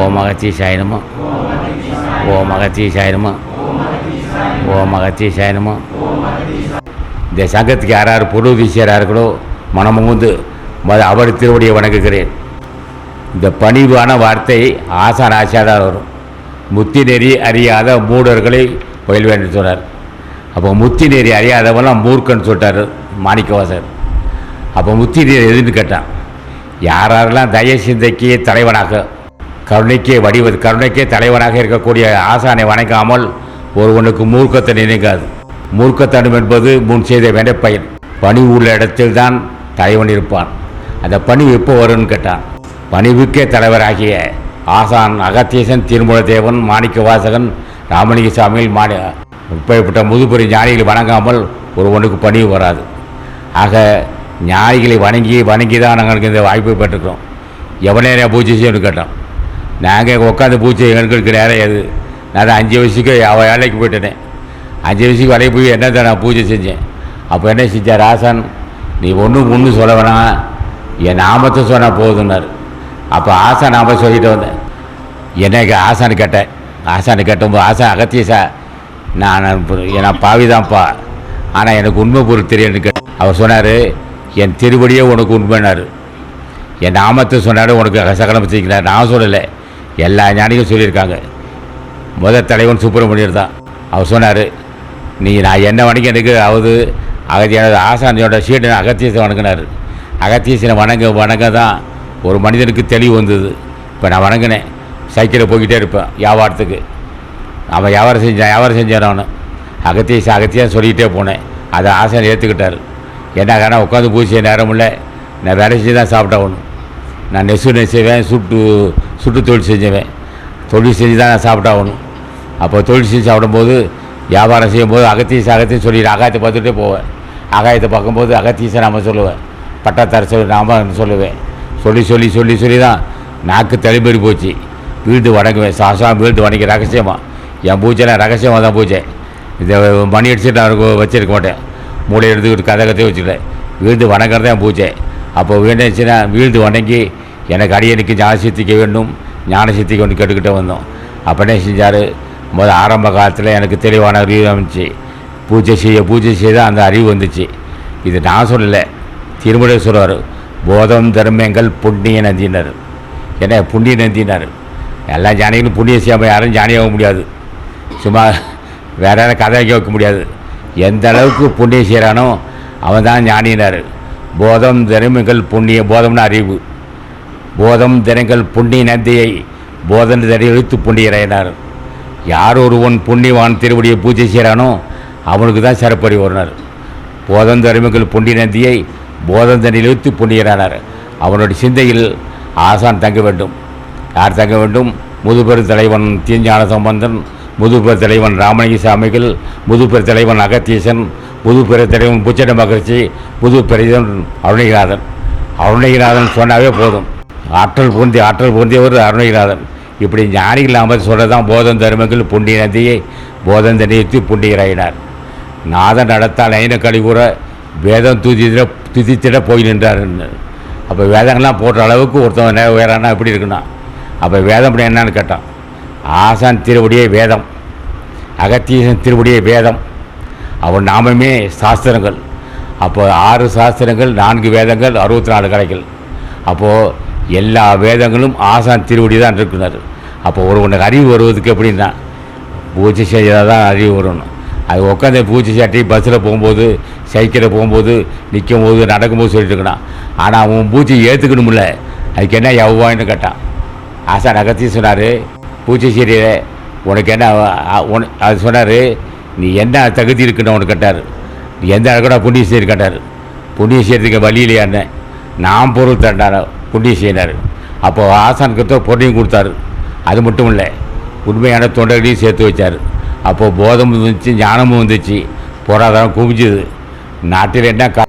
ஓம் அகத்தீசாய நம ஓம் அகத்தீசாய நம ஓம் அகத்தீசாய நம இந்த சங்கத்துக்கு யார் யார் பொருள் வீசியறார்களோ மனமுகுந்து மத அவர் திருவடியை வணங்குகிறேன். இந்த பணிவான வார்த்தை ஆசான் ஆசாதான் வரும் முத்தி நெறி அறியாத மூடர்களை பயில் வேண்டும் சொன்னார். அப்போ முத்தி நெறி அறியாதவெல்லாம் மூர்க்கன்னு சொல்லிட்டார் மாணிக்கவாசர். அப்போ முத்தி நெறி எதுன்னு கேட்டான். யாரெல்லாம் தய சிந்தைக்கு தலைவனாக கருணைக்கே வடிவது கருணைக்கே தலைவனாக இருக்கக்கூடிய ஆசானை வணங்காமல் ஒருவனுக்கு மூர்க்கத்தை நினைக்காது. மூர்க்கத்தனம் என்பது முன் செய்த வினைப்பயன் பணி உள்ள இடத்தில் தான் தலைவன் இருப்பான். அந்த பணி எப்போ வரும்னு கேட்டான். பணிவுக்கே தலைவராகிய ஆசான் அகத்தீசன் திருமூலதேவன் மாணிக்க வாசகன் ராமலிங்க சாமியில் மாணி இப்படிப்பட்ட முதுபெரும் ஞானிகளை வணங்காமல் ஒருவனுக்கு பணிவு வராது. ஆக ஞானிகளை வணங்கி வணங்கி தான் நாங்கள் இந்த வாய்ப்பை பெற்றுக்கிறோம். எவ்வளோ நேரம் பூஜை செய்யணும்னு கேட்டோம் நாங்கள் உட்காந்து பூச்சி எங்களுக்கு நேரம் எது நான் அஞ்சு வயசுக்கு அவள் வேலைக்கு போயிட்டேனே. அஞ்சு வயசுக்கு வரைய போய் என்ன தான் நான் பூஜை செஞ்சேன்? அப்போ என்ன செஞ்சார் ஆசான்? நீ ஒன்றும் ஒன்று சொல்ல வேணாம். என் நாமத்தை சொன்னால் போதுன்னார் அப்போ ஆசான் நாம சொல்லிட்டு வந்தேன். என்னைக்கு ஆசான்னு கேட்டேன் ஆசான்னு கேட்டபோது ஆசான் அகத்தியசா நான் நான் பாவிதான்ப்பா ஆனால் எனக்கு உண்மை பொருள் தெரியும்னு கேட்டேன். அவர் சொன்னார் என் திருவடியே உனக்கு உண்மைனார் என் நாமத்தை சொன்னார் உனக்கு சகலம் செய்கிறார். நான் சொல்லலை. எல்லா ஞானிகளும் சொல்லியிருக்காங்க. முதல் தலைவன் சுப்பிரமணியர் தான். அவர் சொன்னார் நீ நான் என்ன வணக்கம் எனக்கு அவது அகத்தியோட ஆசாந்தியோட சீடன் அகத்தியத்தை வணங்கினார். அகத்தியசனை வணங்க வணங்க தான் ஒரு மனிதனுக்கு தெளிவு வந்தது. இப்போ நான் வணங்கினேன். சைக்கிளில் போய்கிட்டே இருப்பேன் வியாபாரத்துக்கு. அவன் வியாபாரம் செஞ்சான் வியாபாரம் செஞ்சான் அவனு. அகத்தியசை அகத்தியம் சொல்லிக்கிட்டே போனேன். அதை ஆசான் ஏற்றுக்கிட்டார் என்ன காரணம்? உட்காந்து பூசிய நேரம் இல்லை. நான் வேலை செஞ்சு தான் சாப்பிட்டாகணும் நான் நெசு நெசுவேன் சுட்டு சுட்டு தொழில் செஞ்சுவேன். தொழில் செஞ்சு தான் நான் சாப்பிட்டாகணும். அப்போ தொழில் செஞ்சு சாப்பிடும்போது வியாபாரம் செய்யும்போது அகத்தீச அகத்தியம் சொல்லிடு அகாயத்தை பார்த்துட்டே போவேன். அகாயத்தை பார்க்கும்போது அகத்தீச நாம சொல்லுவேன். பட்டத்தரசு நாம சொல்லுவேன். சொல்லி சொல்லி சொல்லி சொல்லி தான் நாக்கு தலைமறி போச்சு. வீழ்ந்து வணங்குவேன். சாசம் வீழ்ந்து வணங்கி ரகசியமாக என் பூஜைலாம் ரகசியமாக தான் பூஜை. இந்த மணி அடிச்சுட்டு நான் வச்சிருக்க மாட்டேன். மூளை எடுத்துக்கிட்டு கதை கதையை வச்சுக்கிட்டேன். வீழ்ந்து வணங்குறது என் பூஜை. அப்போ வீழ்ந்துச்சுன்னா வீழ்ந்து வணங்கி எனக்கு அடியனுக்கு ஞான சித்திக்க வேண்டும். ஞான சித்திக்க ஒன்று கேட்டுக்கிட்டே வந்தோம். அப்போ என்ன செஞ்சார். முதல் ஆரம்ப காலத்தில் எனக்கு தெளிவான அறிவு அமைச்சு பூஜை செய்ய பூஜை செய்த அந்த அறிவு வந்துச்சு. இது நான் சொல்லலை. திருமுறை சொல்லுவார் போதம் தர்மங்கள் புண்ணிய நந்தினர். என்ன புண்ணிய நந்தினார். எல்லா ஜானிகளும் புண்ணிய செய்யாமல் யாரும் ஜானியாக முடியாது. சும்மா வேற யாரும் கதை வைக்க முடியாது. எந்த அளவுக்கு புண்ணியம் செய்கிறானோ அவன் தான் ஞானினார். போதம் தர்மங்கள் புண்ணிய போதம்னு அறிவு. போதம் தினங்கள் புண்ணிய நந்தியை போதன் தடையெழுத்து புண்ணியரையினார். யார் ஒருவன் புண்ணியவான் திருவடியை பூஜை செய்கிறானோ அவனுக்கு தான் சிறப்படி வருனார் போதம் தருமங்கள் புண்ணிய நந்தியை போதம் தடையிழுத்து புண்ணியரானார். அவனுடைய சிந்தையில் ஆசான் தங்க வேண்டும். யார் தங்க வேண்டும்? முதுபெரு தலைவன் தீஞ்ஞான சம்பந்தன் முதுபெரு தலைவன் ராமலிங்க சாமிகள் முதுபெரு தலைவன் அகத்தீசன் முதுபெரு தலைவன் புச்சட மகிழ்ச்சி முதுபெரிதன் அருணகிநாதன் அருணகிநாதன் சொன்னாவே போதும். ஆற்றல் பொருந்தி ஆற்றல் பொருந்தியவர் அருணகிநாதன் இப்படி ஞானிகள் நாம சொல்லதான் போதம் தர்மங்கள் புண்ணிய நதியை போதம் தனியத்து புண்ணியராயினார். நாதன் நடத்தால் ஐன கழிவுற வேதம் துதித்திட துதித்திட போய் நின்றார். அப்போ வேதங்கள்லாம் போடுற அளவுக்கு ஒருத்தவன் நே- உயரானா எப்படி இருக்குன்னா அப்போ வேதம் அப்படி என்னன்னு கேட்டான். ஆசான் திருவடியே வேதம் அகத்தியசன் திருவடியே வேதம். அவன் நாமமே சாஸ்திரங்கள். அப்போ ஆறு சாஸ்திரங்கள் நான்கு வேதங்கள் அறுபத்தி நாலு கலைகள். அப்போது எல்லா வேதங்களும் ஆசான் திருவடி தான் இருக்கிறார் அப்போ ஒருவனுக்கு அறிவு வருவதுக்கு எப்படின்னா பூஜை செய்தால் தான் அறிவு வரணும். அது உட்காந்து பூஜை சாட்டி பஸ்ஸில் போகும்போது சைக்கிளில் போகும்போது நிற்கும் போது நடக்கும்போது சொல்லிட்டு இருக்கணும் ஆனால் அவன் பூஜை ஏற்றுக்கணும்ல அதுக்கு என்ன எவ்வாயின்னு கேட்டான். ஆசா நகர்த்தி சொன்னார் பூஜை செய்கிற உனக்கு என்ன உன் அது சொன்னார் நீ என்ன தகுதி இருக்குன்னு உனக்கு கேட்டார். நீ எந்த அளவுக்கு புண்ணிய செய்ய கேட்டார். புண்ணிய செய்யறதுக்கு வழி இல்லையான்னு நான் பொருள் தண்டான புண்ணியம் செய்தார். அப்போ ஆசான் கிட்ட பொருளையும் கொடுத்தாரு. அது மட்டும் இல்லை உண்மையான தொண்டர்களையும் சேர்த்து வச்சார் அப்போது போதமும் வந்துச்சு ஞானமும் வந்துச்சு பொருளாதாரம் குவிஞ்சுது. நாட்டில் என்ன க